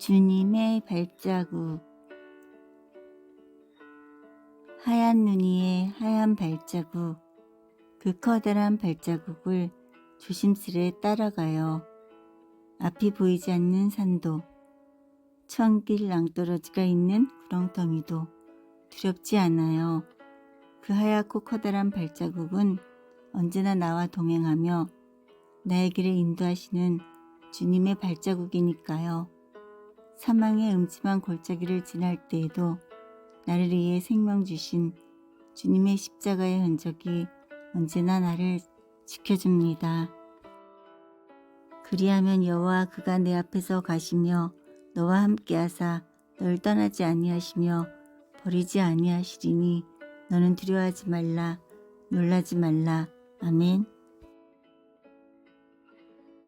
주님의 발자국 하얀 눈이의 하얀 발자국 그 커다란 발자국을 조심스레 따라가요. 앞이 보이지 않는 산도 천길 낭떠러지가 있는 구렁텅이도 두렵지 않아요. 그 하얗고 커다란 발자국은 언제나 나와 동행하며 나의 길을 인도하시는 주님의 발자국이니까요. 사망의 음침한 골짜기를 지날 때에도 나를 위해 생명 주신 주님의 십자가의 흔적이 언제나 나를 지켜줍니다. 그리하면 여호와 그가 내 앞에서 가시며 너와 함께하사 널 떠나지 아니하시며 버리지 아니하시리니 너는 두려워하지 말라 놀라지 말라 아멘.